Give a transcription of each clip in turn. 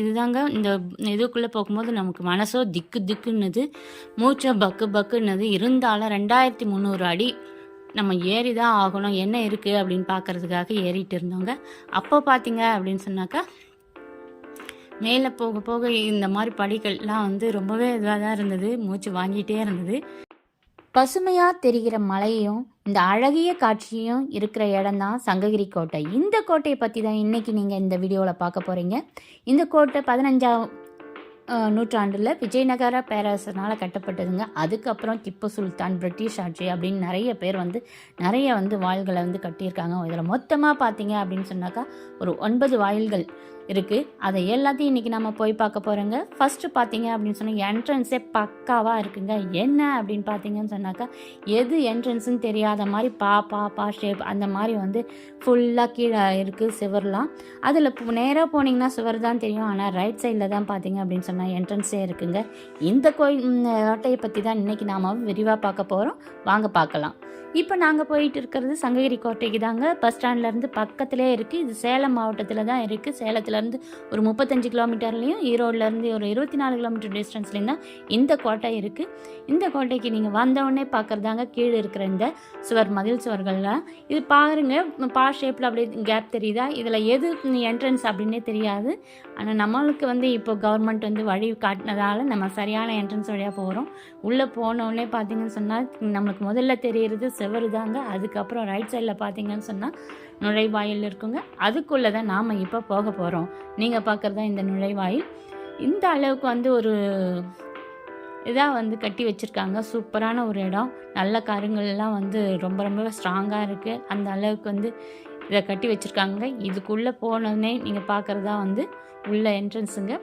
இதுதாங்க இந்த இதுக்குள்ளே போகும்போது நமக்கு மனசோ திக்கு திக்குன்னுது மூச்சோ பக்கு பக்குன்னுது. இருந்தாலும் ரெண்டாயிரத்தி முந்நூறு அடி நம்ம ஏறி தான் ஆகணும். என்ன இருக்குது அப்படின்னு பார்க்கறதுக்காக ஏறிட்டு இருந்தோங்க. அப்போ பார்த்தீங்க அப்படின்னு சொன்னாக்கா மேலே போக போக இந்த மாதிரி படிகள்லாம் வந்து ரொம்பவே இதாக தான் இருந்தது. மூச்சு வாங்கிட்டே இருந்தது. பசுமையாக தெரிகிற மலையும் இந்த அழகிய காட்சியும் இருக்கிற இடம் தான் சங்ககிரி கோட்டை இந்த கோட்டையை பற்றி தான் இன்றைக்கி நீங்கள் இந்த வீடியோவில் பார்க்க போகிறீங்க இந்த கோட்டை பதினஞ்சாம் நூற்றாண்டில் விஜயநகர பேரரசனால் கட்டப்பட்டதுங்க. அதுக்கப்புறம் திப்பு சுல்தான் பிரிட்டிஷ் ஆட்சி அப்படின்னு நிறைய பேர் வந்து நிறைய வந்து வாயில்களை வந்து கட்டியிருக்காங்க. இதில் மொத்தமாக பார்த்தீங்க அப்படின்னு சொன்னாக்கா ஒரு ஒன்பது வாயில்கள். இருக்குது அதை எல்லாத்தையும் இன்றைக்கி நம்ம போய் பார்க்க போகிறோங்க ஃபஸ்ட்டு பார்த்தீங்க அப்படின்னு சொன்னால் என்ட்ரன்ஸே பக்காவாக இருக்குங்க. என்ன அப்படின்னு பார்த்தீங்கன்னு சொன்னாக்கா எது என்ட்ரன்ஸ்னு தெரியாத மாதிரி பா பா பா ஷேப் அந்த மாதிரி வந்து ஃபுல்லாக கீழே இருக்குது சிவர்லாம். அதில் நேராக போனீங்கன்னா சுவர் தான் தெரியும். ஆனால் ரைட் சைடில் தான் பார்த்தீங்க அப்படின்னு சொன்னால் என்ட்ரன்ஸே இருக்குங்க. இந்த கோயில் கோட்டையை பற்றி தான் இன்றைக்கி நாம் விரிவாக பார்க்க போகிறோம் வாங்க பார்க்கலாம். இப்போ நாங்கள் போயிட்டு இருக்கிறது சங்ககிரி கோட்டைக்கு தாங்க. பஸ் ஸ்டாண்ட்லேருந்து பக்கத்துலேயே இருக்குது இது சேலம் மாவட்டத்தில் தான் இருக்குது சேலத்தில் சேலத்துலேருந்து ஒரு முப்பத்தஞ்சு கிலோமீட்டர்லேயும் ஈரோட்லேருந்து ஒரு இருபத்தி நாலு கிலோமீட்டர் டிஸ்டன்ஸ்லேயும் தான் இந்த கோட்டை இருக்குது இந்த கோட்டைக்கு நீங்கள் வந்தவுடனே பார்க்குறதாங்க கீழே இருக்கிற இந்த சுவர் மதில் சுவர்கள்லாம் இது பாருங்க பா ஷேப்பில் அப்படியே கேப் தெரியுதா? இதில் எது என்ட்ரன்ஸ் அப்படின்னே தெரியாது. ஆனால் நம்மளுக்கு வந்து இப்போ கவர்மெண்ட் வந்து வழி காட்டினதால நம்ம சரியான என்ட்ரன்ஸ் வழியாக போகிறோம் உள்ளே போனோடனே பார்த்தீங்கன்னு சொன்னால் நம்மளுக்கு முதல்ல தெரியுறது செவரு தாங்க. அதுக்கப்புறம் ரைட் சைடில் பார்த்தீங்கன்னு சொன்னால் நுழைவாயில் இருக்குங்க. அதுக்குள்ளே தான் நாம் இப்போ போக போகிறோம் நீங்கள் பார்க்குறது தான் இந்த நுழைவாயில். இந்த அளவுக்கு வந்து ஒரு இதாக வந்து கட்டி வச்சுருக்காங்க. சூப்பரான ஒரு இடம். நல்ல கருங்கள்லாம் வந்து ரொம்ப ரொம்ப ஸ்ட்ராங்காக இருக்குது அந்த அளவுக்கு வந்து இதை கட்டி வச்சுருக்காங்க. இதுக்குள்ளே போனோடனே நீங்கள் பார்க்குறதா வந்து உள்ள என்ட்ரன்ஸுங்க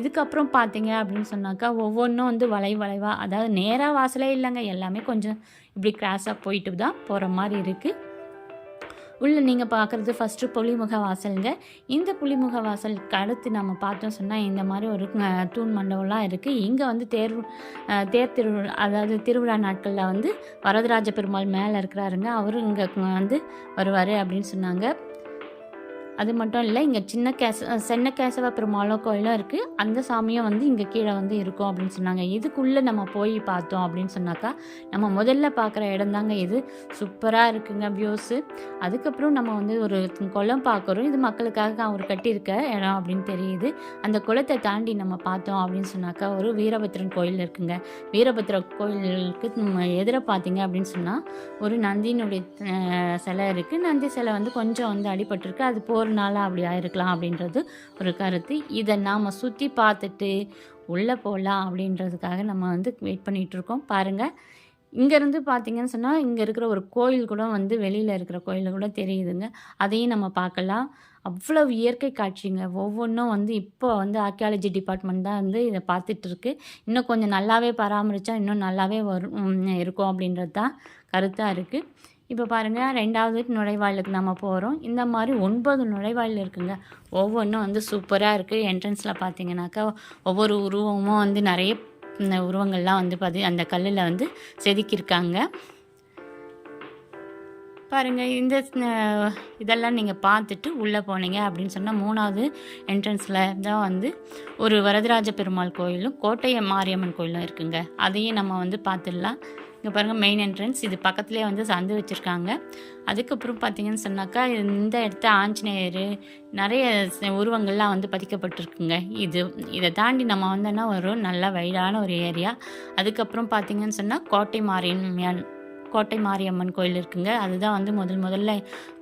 இதுக்கப்புறம் பார்த்தீங்க அப்படின்னு சொன்னாக்கா ஒவ்வொன்றும் வந்து வளை வளைவாக அதாவது நேராக வாசலே இல்லைங்க. எல்லாமே கொஞ்சம் இப்படி கிராஸாக போயிட்டு தான் போகிற மாதிரி இருக்குது உள்ளே நீங்கள் பார்க்குறது ஃபஸ்ட்டு புலிமுக வாசலுங்க. இந்த புலிமுக வாசலுக்கு அடுத்து நம்ம பார்த்தோம் சொன்னால் இந்த மாதிரி ஒரு தூண் மண்டபம்லாம் இருக்குது இங்கே வந்து தேர் தேர் திருவிழா அதாவது திருவிழா நாட்களில் வந்து வரதராஜ பெருமாள் மேலே இருக்கிறாருங்க. அவரும் இங்கே வந்து வருவார் அப்படின்னு சொன்னாங்க. அது மட்டும் இல்லை இங்கே சின்ன கேச சென்ன கேசவ பெருமாளும் கோயிலும் இருக்குது அந்த சாமியும் வந்து இங்கே கீழே வந்து இருக்கும் அப்படின்னு சொன்னாங்க. இதுக்குள்ளே நம்ம போய் பார்த்தோம் அப்படின்னு சொன்னாக்கா நம்ம முதல்ல பார்க்குற இடம் தாங்க இது. சூப்பராக இருக்குங்க வியூஸு அதுக்கப்புறம் நம்ம வந்து ஒரு குளம் பார்க்குறோம். இது மக்களுக்காக அவர் கட்டியிருக்க இடம் அப்படின்னு தெரியுது. அந்த குளத்தை தாண்டி நம்ம பார்த்தோம் அப்படின்னு சொன்னாக்கா ஒரு வீரபத்ரன் கோயில் இருக்குங்க. வீரபத்ர கோயிலுக்கு நம்ம எதிர பார்த்தீங்க அப்படின்னு சொன்னால் ஒரு நந்தியினுடைய சிலை இருக்குது நந்தி சிலை வந்து கொஞ்சம் வந்து அடிபட்டிருக்கு. அது போ ஒரு நாளாக அப்படி ஆயிருக்கலாம் அப்படின்றது ஒரு கருத்து. இதை நாம் சுற்றி பார்த்துட்டு உள்ளே போகலாம் அப்படின்றதுக்காக நம்ம வந்து வெயிட் பண்ணிகிட்ருக்கோம் பாருங்கள் இங்கேருந்து பார்த்தீங்கன்னு சொன்னால் இங்கே இருக்கிற ஒரு கோயில் கூட வந்து வெளியில் இருக்கிற கோயில் கூட தெரியுதுங்க. அதையும் நம்ம பார்க்கலாம். அவ்வளோ இயற்கை காட்சிங்க. ஒவ்வொன்றும் வந்து இப்போ வந்து ஆர்கியாலஜி டிபார்ட்மெண்ட் தான் வந்து இதை பார்த்துட்ருக்கு இன்னும் கொஞ்சம் நல்லாவே பராமரித்தா இன்னும் நல்லாவே வரும் இருக்கும் அப்படின்றது தான் கருத்தாக இருக்குது இப்போ பாருங்கள் ரெண்டாவது நுழைவாயிலுக்கு நம்ம போகிறோம் இந்த மாதிரி ஒன்பது நுழைவாயில் இருக்குங்க. ஒவ்வொன்றும் வந்து சூப்பராக இருக்குது என்ட்ரன்ஸில் பார்த்தீங்கன்னாக்கா ஒவ்வொரு உருவமும் வந்து நிறைய இந்த உருவங்கள்லாம் வந்து பார்த்து அந்த கல்லில் வந்து செதுக்கியிருக்காங்க. பாருங்கள் இந்த இதெல்லாம் நீங்கள் பார்த்துட்டு உள்ளே போனீங்க அப்படின்னு சொன்னால் மூணாவது என்ட்ரன்ஸில் தான் வந்து ஒரு வரதராஜ பெருமாள் கோயிலும் கோட்டை மாரியம்மன் கோயிலும் இருக்குங்க. அதையும் நம்ம வந்து பார்த்துடலாம். இங்கே பாருங்கள் மெயின் என்ட்ரன்ஸ் இது பக்கத்துலேயே வந்து சந்து வச்சுருக்காங்க. அதுக்கப்புறம் பார்த்தீங்கன்னு சொன்னாக்கா இந்த இடத்த ஆஞ்சநேயர் நிறைய உருவங்கள்லாம் வந்து பதிக்கப்பட்டிருக்குங்க. இது இதை தாண்டி நம்ம வந்தோன்னா ஒரு நல்ல வயதான ஒரு ஏரியா அதுக்கப்புறம் பார்த்தீங்கன்னு சொன்னால் கோட்டை மாரியம்மன் கோட்டை மாரியம்மன் கோயில் இருக்குங்க. அதுதான் வந்து முதல் முதல்ல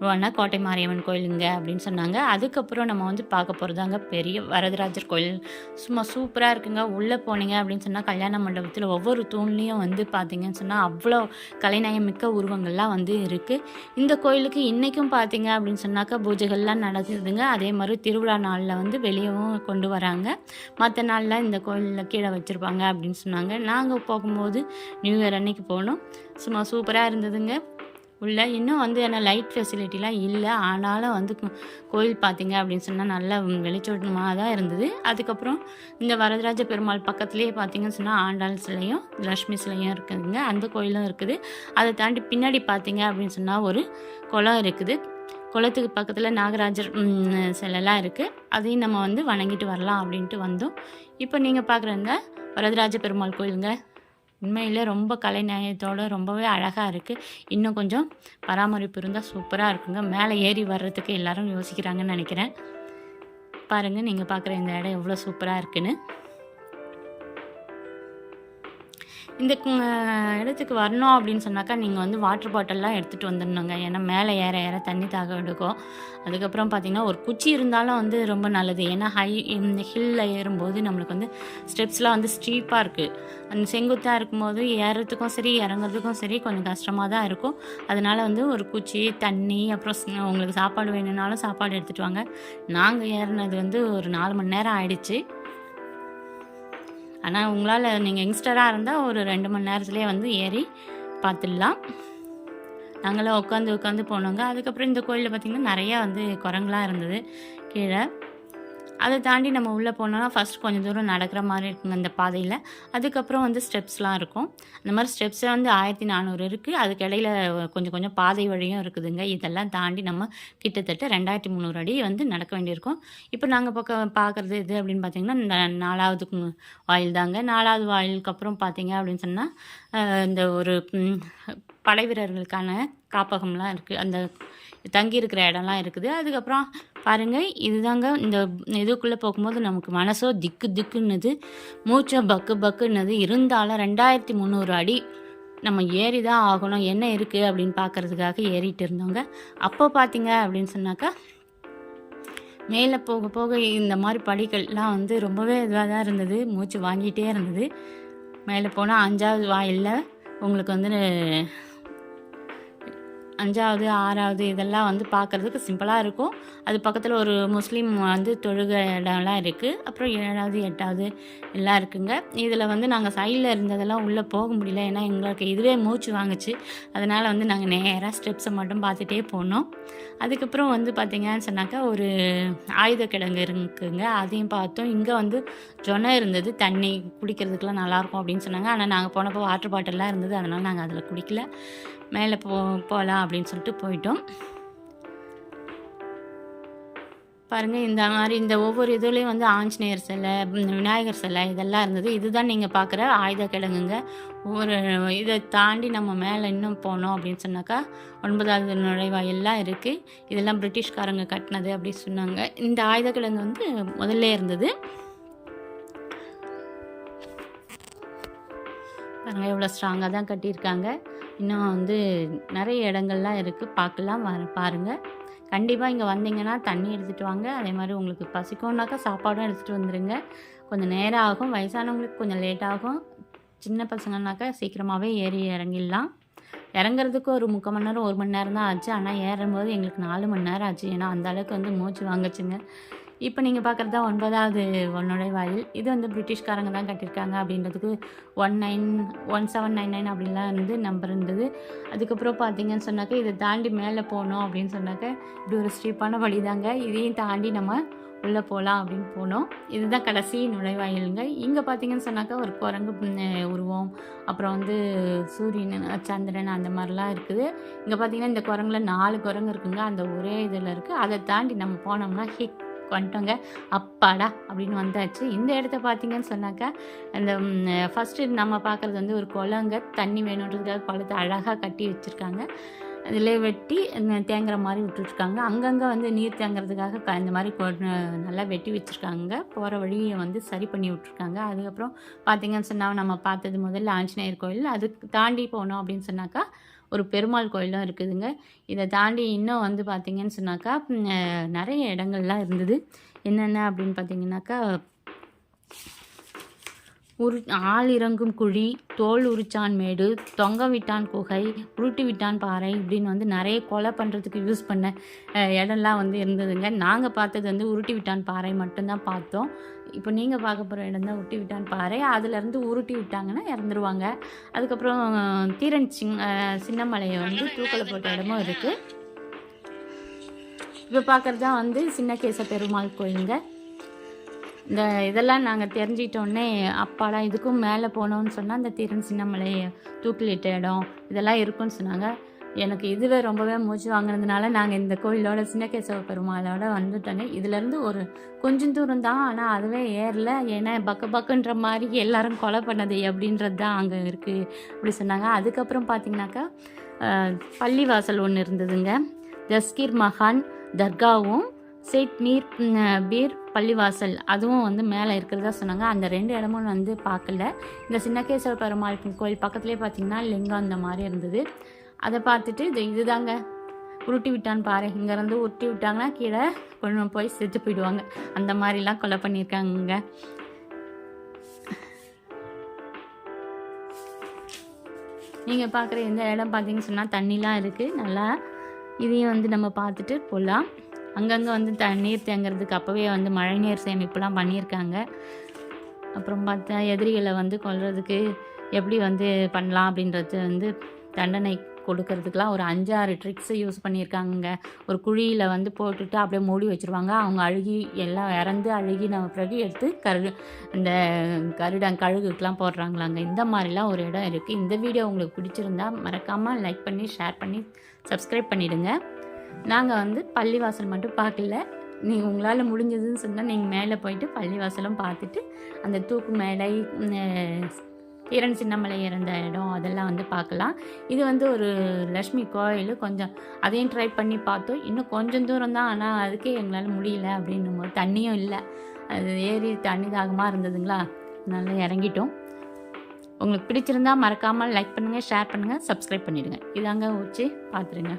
வேணால் கோட்டை மாரியம்மன் கோயிலுங்க அப்படின்னு சொன்னாங்க. அதுக்கப்புறம் நம்ம வந்து பார்க்க போகிறதாங்க பெரிய வரதராஜர் கோயில். சும்மா சூப்பராக இருக்குங்க. உள்ளே போனீங்க அப்படின்னு சொன்னால் கல்யாண மண்டபத்தில் ஒவ்வொரு தூண்லேயும் வந்து பார்த்தீங்கன்னு சொன்னால் அவ்வளோ கலைநயம் மிக்க உருவங்கள்லாம் வந்து இருக்குது இந்த கோயிலுக்கு இன்றைக்கும் பார்த்தீங்க அப்படின்னு சொன்னாக்கா பூஜைகள்லாம் நடக்குதுங்க. அதே மாதிரி திருவிழா நாளில் வந்து வெளியவும் கொண்டு வராங்க. மற்ற நாளில் இந்த கோயிலில் கீழே வச்சுருப்பாங்க அப்படின்னு சொன்னாங்க. நாங்கள் போகும்போது நியூ இயர் அன்னைக்கு போனோம். சும்மா சூ சூப்பராக இருந்ததுங்க. உள்ள இன்னும் வந்து என்ன லைட் ஃபெசிலிட்டிலாம் இல்லை. ஆனாலும் வந்து கோயில் பார்த்தீங்க அப்படின்னு சொன்னால் நல்ல வெளிச்சோட்டமாக தான் இருந்தது. அதுக்கப்புறம் இந்த வரதராஜ பெருமாள் பக்கத்துலேயே பார்த்தீங்கன்னு சொன்னால் ஆண்டாள் சிலையும் லக்ஷ்மி சிலையும் இருக்குதுங்க. அந்த கோயிலும் இருக்குது. அதை தாண்டி பின்னாடி பார்த்தீங்க அப்படின்னு சொன்னால் ஒரு குளம் இருக்குது. குளத்துக்கு பக்கத்தில் நாகராஜர் சிலைலாம் இருக்குது அதையும் நம்ம வந்து வணங்கிட்டு வரலாம் அப்படின்ட்டு வந்தோம். இப்போ நீங்கள் பார்க்குற இந்த வரதராஜ பெருமாள் கோயிலுங்க. உண்மையில் ரொம்ப கலைநயத்தோடு ரொம்பவே அழகாக இருக்குது இன்னும் கொஞ்சம் பராமரிப்பு இருந்தால் சூப்பராக இருக்குங்க. மேலே ஏறி வர்றதுக்கு எல்லாரும் யோசிக்கிறாங்கன்னு நினைக்கிறேன். பாருங்கள் நீங்கள் பார்க்குற இந்த இடம் எவ்வளோ சூப்பராக இருக்குன்னு. இந்த இடத்துக்கு வரணும் அப்படின்னு சொன்னாக்கா நீங்கள் வந்து வாட்டர் பாட்டில்லாம் எடுத்துகிட்டு வந்துடணுங்க. ஏன்னா மேலே ஏற ஏற தண்ணி தாக எடுக்கும். அதுக்கப்புறம் பார்த்திங்கன்னா ஒரு குச்சி இருந்தாலும் வந்து ரொம்ப நல்லது. ஏன்னா ஹை இந்த ஹில்லில் ஏறும்போது நம்மளுக்கு வந்து ஸ்டெப்ஸ்லாம் வந்து ஸ்டீப்பாக இருக்குது அந்த செங்குத்தாக இருக்கும்போது ஏறுறதுக்கும் சரி இறங்குறதுக்கும் சரி கொஞ்சம் கஷ்டமாக தான் இருக்கும். அதனால வந்து ஒரு குச்சி தண்ணி அப்புறம் உங்களுக்கு சாப்பாடு வேணும்னாலும் சாப்பாடு எடுத்துகிட்டு வாங்க. நாங்கள் ஏறினது வந்து ஒரு நாலு மணி நேரம் ஆயிடுச்சு. ஆனால் உங்களால் நீங்கள் யங்ஸ்டராக இருந்தால் ஒரு ரெண்டு மணி நேரத்துலேயே வந்து ஏறி பார்த்துடலாம் நாங்களாம் உட்காந்து உட்காந்து போனோங்க. அதுக்கப்புறம் இந்த கோயிலில் பார்த்திங்கன்னா நிறையா வந்து குரங்குலாம் இருந்தது கீழே. அதை தாண்டி நம்ம உள்ளே போனோம்னா ஃபஸ்ட் கொஞ்சம் தூரம் நடக்கிற மாதிரி இருக்குங்க அந்த பாதையில். அதுக்கப்புறம் வந்து ஸ்டெப்ஸ்லாம் இருக்கும். அந்த மாதிரி ஸ்டெப்ஸ் வந்து ஆயிரத்தி நானூறு இருக்குது அதுக்கு இடையில கொஞ்சம் கொஞ்சம் பாதை வழியும் இருக்குதுங்க. இதெல்லாம் தாண்டி நம்ம கிட்டத்தட்ட ரெண்டாயிரத்தி முந்நூறு அடி வந்து நடக்க வேண்டியிருக்கும். இப்போ நாங்கள் பக்கம் பார்க்குறது இது அப்படின்னு பார்த்தீங்கன்னா இந்த நாலாவது வாயில் தாங்க. நாலாவது வாயிலுக்கு அப்புறம் பார்த்தீங்க அப்படின்னு சொன்னால் இந்த ஒரு படை வீரர்களுக்கான காப்பகம்லாம் இருக்குது அந்த தங்கி இருக்கிற இடம்லாம் இருக்குது. அதுக்கப்புறம் பாருங்கள் இதுதாங்க இந்த இதுக்குள்ளே போகும்போது நமக்கு மனசோ திக்கு திக்குன்னுது. மூச்சோ பக்கு பக்குன்னது. இருந்தாலும் ரெண்டாயிரத்தி முந்நூறு அடி நம்ம ஏறி தான் ஆகணும். என்ன இருக்குது அப்படின்னு பார்க்கறதுக்காக ஏறிட்டு இருந்தோங்க. அப்போ பார்த்தீங்க அப்படின்னு சொன்னாக்கா மேலே போக போக இந்த மாதிரி படிகள்லாம் வந்து ரொம்பவே இதாக தான் இருந்தது. மூச்சு வாங்கிட்டே இருந்தது. மேலே போனால் அஞ்சாவது வாயிலில் உங்களுக்கு வந்து அஞ்சாவது ஆறாவது இதெல்லாம் வந்து பார்க்குறதுக்கு சிம்பிளாக இருக்கும். அது பக்கத்தில் ஒரு முஸ்லீம் வந்து தொழுக இடம்லாம் இருக்குது அப்புறம் ஏழாவது எட்டாவது எல்லாம் இருக்குங்க. இதில் வந்து நாங்கள் சைடில் இருந்ததெல்லாம் உள்ளே போக முடியல. ஏன்னா எங்களுக்கு இதுவே மூச்சு வாங்குச்சு. அதனால் வந்து நாங்கள் நேராக ஸ்டெப்ஸை மட்டும் பார்த்துட்டே போனோம். அதுக்கப்புறம் வந்து பார்த்திங்கன்னு சொன்னாக்கா ஒரு ஆயுத கிடங்கு இருக்குங்க. அதையும் பார்த்தோம். இங்கே வந்து ஜொனை இருந்தது. தண்ணி குடிக்கிறதுக்கெலாம் நல்லாயிருக்கும் அப்படின்னு சொன்னாங்க. ஆனால் நாங்கள் போனப்போ வாட்டர் பாட்டிலெலாம் இருந்தது. அதனால் நாங்கள் அதில் குடிக்கல. மேலே போ போகலாம் அப்படின்னு சொல்லிட்டு போயிட்டோம். பாருங்கள் இந்த மாதிரி இந்த ஒவ்வொரு இதுலேயும் வந்து ஆஞ்சநேயர் சிலை விநாயகர் சிலை இதெல்லாம் இருந்தது. இதுதான் நீங்கள் பார்க்குற ஆயுத கிழங்குங்க ஒவ்வொரு இதை தாண்டி நம்ம மேலே இன்னும் போனோம் அப்படின்னு சொன்னாக்கா ஒன்பதாவது நுழைவாயெல்லாம் இருக்குது இதெல்லாம் பிரிட்டிஷ்காரங்க கட்டினது அப்படி சொன்னாங்க. இந்த ஆயுத கிழங்கு வந்து முதல்ல இருந்தது. பாருங்க எவ்வளோ ஸ்ட்ராங்காக தான் கட்டியிருக்காங்க. இன்னும் வந்து நிறைய இடங்கள்லாம் இருக்குது பார்க்கலாம் வர பாருங்கள் கண்டிப்பாக இங்கே வந்தீங்கன்னா தண்ணி எடுத்துகிட்டு வாங்க. அதே மாதிரி உங்களுக்கு பசிக்கும்னாக்கா சாப்பாடும் எடுத்துகிட்டு வந்துடுங்க கொஞ்சம் நேரம் ஆகும். வயசானவங்களுக்கு கொஞ்சம் லேட் ஆகும். சின்ன பசங்கனாக்கா சீக்கிரமாகவே ஏறி இறங்கிடலாம். இறங்குறதுக்கு ஒரு முக்கால் மணி நேரம் ஒரு மணி நேரம் தான் ஆச்சு. ஆனால் ஏறும்போது எங்களுக்கு நாலு மணி நேரம் ஆச்சு. ஏன்னா அந்த அளவுக்கு வந்து மூச்சு வாங்குச்சுங்க. இப்போ நீங்கள் பார்க்குறது தான் ஒன்பதாவது நுழைவாயில் இது வந்து பிரிட்டிஷ்காரங்க தான் கட்டியிருக்காங்க அப்படின்றதுக்கு one nine one seven nine nine அப்படின்லாம் வந்து நம்பர் இருந்தது. அதுக்கப்புறம் பார்த்தீங்கன்னு சொன்னாக்க இதை தாண்டி மேலே போனோம் அப்படின்னு சொன்னாக்க இப்படி ஒரு ஸ்டீப்பான வழி தாங்க இதையும் தாண்டி நம்ம உள்ளே போகலாம் அப்படின்னு போனோம். இதுதான் கடைசி நுழைவாயிலுங்க. இங்கே பார்த்தீங்கன்னு சொன்னாக்கா ஒரு குரங்கு உருவம். அப்புறம் வந்து சூரியன் சந்திரன் அந்த மாதிரிலாம் இருக்குது. இங்கே பார்த்தீங்கன்னா இந்த குரங்குல நாலு குரங்கு இருக்குங்க. அந்த ஒரே இதில் இருக்குது அதை தாண்டி நம்ம போனோம்னா ஹிக் வந்துட்டோங்க. அப்பாடா அப்படின்னு வந்தாச்சு. இந்த இடத்த பார்த்தீங்கன்னு சொன்னாக்கா அந்த ஃபஸ்ட்டு நம்ம பார்க்குறது வந்து ஒரு குளங்க தண்ணி வேணுன்றதுக்காக குளத்தை அழகாக கட்டி வச்சுருக்காங்க. அதில் வெட்டி தேங்குற மாதிரி விட்டுருக்காங்க. அங்கங்கே வந்து நீர் தேங்குறதுக்காக க இந்த மாதிரி கொ- நல்லா வெட்டி வச்சுருக்காங்க. போகிற வழியை வந்து சரி பண்ணி விட்ருக்காங்க அதுக்கப்புறம் பார்த்தீங்கன்னு சொன்னால் நம்ம பார்த்தது முதல்ல ஆஞ்சநேயர் கோயில். அதுக்கு தாண்டி போனோம் அப்படின்னு சொன்னாக்கா ஒரு பெருமாள் கோயிலும் இருக்குதுங்க. இதை தாண்டி இன்னும் வந்து பார்த்தீங்கன்னு சொன்னாக்கா நிறைய இடங்கள்லாம் இருந்தது. என்னென்ன அப்படின்னு பார்த்தீங்கன்னாக்கா உரு ஆள் இறங்கும் குழி தோல் உரிச்சான் மேடு தொங்க விட்டான் குகை உருட்டி விட்டான் பாறை இப்படின்னு வந்து நிறைய கொலை பண்ணுறதுக்கு யூஸ் பண்ண இடம்லாம் வந்து இருந்ததுங்க. நாங்கள் பார்த்தது வந்து உருட்டி விட்டான் பாறை மட்டும்தான் பார்த்தோம். இப்போ நீங்கள் பார்க்க போகிற இடம் தான் உருட்டி விட்டான் பாறை. அதுலேருந்து உருட்டி விட்டாங்கன்னா இறந்துருவாங்க. அதுக்கப்புறம் தீரன் சிங் சின்னமலையை வந்து தூக்கலை போட்ட இடமும் இருக்குது இப்போ பார்க்குறது தான் வந்து சின்ன கேச பெருமாள் கோயிலுங்க. இந்த இதெல்லாம் நாங்கள் தெரிஞ்சிட்டோன்னே அப்பாடா இதுக்கும் மேலே போனோம்னு சொன்னால் இந்த தீரன் சின்னமலை தூக்கிலிட்ட இடம் இதெல்லாம் இருக்குன்னு சொன்னாங்க. எனக்கு இதுவே ரொம்பவே மூச்சு வாங்கினதுனால நாங்கள் இந்த கோயிலோட சின்னகேசவ பெருமாளோட வந்துட்டோங்க. இதுலேருந்து ஒரு கொஞ்சம் தூரம் தான் ஆனால் அதுவே ஏறல. ஏன்னா பக்க பக்குன்ற மாதிரி எல்லாரும் கொலை பண்ணது அப்படின்றது தான் அங்கே இருக்குது அப்படி சொன்னாங்க. அதுக்கப்புறம் பார்த்தீங்கன்னாக்கா பள்ளிவாசல் ஒன்று இருந்ததுங்க. ஜஸ்கீர் மகான் தர்காவும் சேட் மீர் பீர் பள்ளிவாசல் அதுவும் வந்து மேலே இருக்கிறதா சொன்னாங்க. அந்த ரெண்டு இடமும் வந்து பார்க்கல. இந்த சின்னகேஸ்வர பெருமாள் கோயில் பக்கத்துலேயே பார்த்தீங்கன்னா லிங்கம் அந்த மாதிரி இருந்தது. அதை பார்த்துட்டு இது இதுதாங்க. உருட்டி விட்டான்னு பாரு. இங்கேருந்து உருட்டி விட்டாங்கன்னா கீழே கொண்டு போய் செத்து போயிடுவாங்க. அந்த மாதிரிலாம் கொலை பண்ணியிருக்காங்க நீங்கள் பார்க்குற எந்த இடம் பார்த்தீங்கன்னு சொன்னால் தண்ணிலாம் இருக்குது. நல்லா இதையும் வந்து நம்ம பார்த்துட்டு போகலாம். அங்கங்கே வந்து தண்ணீர் தேங்குறதுக்கு அப்போவே வந்து மழைநீர் சேமிப்புலாம் பண்ணியிருக்காங்க. அப்புறம் பார்த்தா எதிரிகளை வந்து கொல்றதுக்கு எப்படி வந்து பண்ணலாம் அப்படின்றது வந்து தண்டனை கொடுக்கறதுக்கெலாம் ஒரு அஞ்சாறு ட்ரிக்ஸு யூஸ் பண்ணியிருக்காங்க ஒரு குழியில் வந்து போட்டுட்டு அப்படியே மூடி வச்சுருவாங்க. அவங்க அழுகி எல்லாம் இறந்து அழுகி நம்ம பிறகு எடுத்து கரு இந்த கருடன் கழுகுக்கெலாம் போடுறாங்களாங்க. இந்த மாதிரிலாம் ஒரு இடம் இருக்குது இந்த வீடியோ உங்களுக்கு பிடிச்சிருந்தா மறக்காமல் லைக் பண்ணி ஷேர் பண்ணி சப்ஸ்கிரைப் பண்ணிவிடுங்க நாங்கள் வந்து பள்ளிவாசல் மட்டும் பார்க்கல. நீங்கள் உங்களால் முடிஞ்சதுன்னு சொன்னால் நீங்கள் மேலே போயிட்டு பள்ளிவாசலும் பார்த்துட்டு அந்த தூக்கு மேடை உம், சின்னமலை இறந்த இடம் அதெல்லாம் வந்து பார்க்கலாம். இது வந்து ஒரு லக்ஷ்மி கோயில். கொஞ்சம் அதையும் ட்ரை பண்ணி பார்த்தோம். இன்னும் கொஞ்சம் தூரம் தான். ஆனால் அதுக்கே எங்களால் முடியல அப்படின்னும் போது தண்ணியும் இல்லை. அது ஏறி தண்ணி தாகமாக இருந்ததுங்களா? நல்லா இறங்கிட்டோம். உங்களுக்கு பிடிச்சிருந்தா மறக்காமல் லைக் பண்ணுங்கள் ஷேர் பண்ணுங்கள் சப்ஸ்கிரைப் பண்ணிவிடுங்க இதாங்க வச்சு பார்த்துருங்க.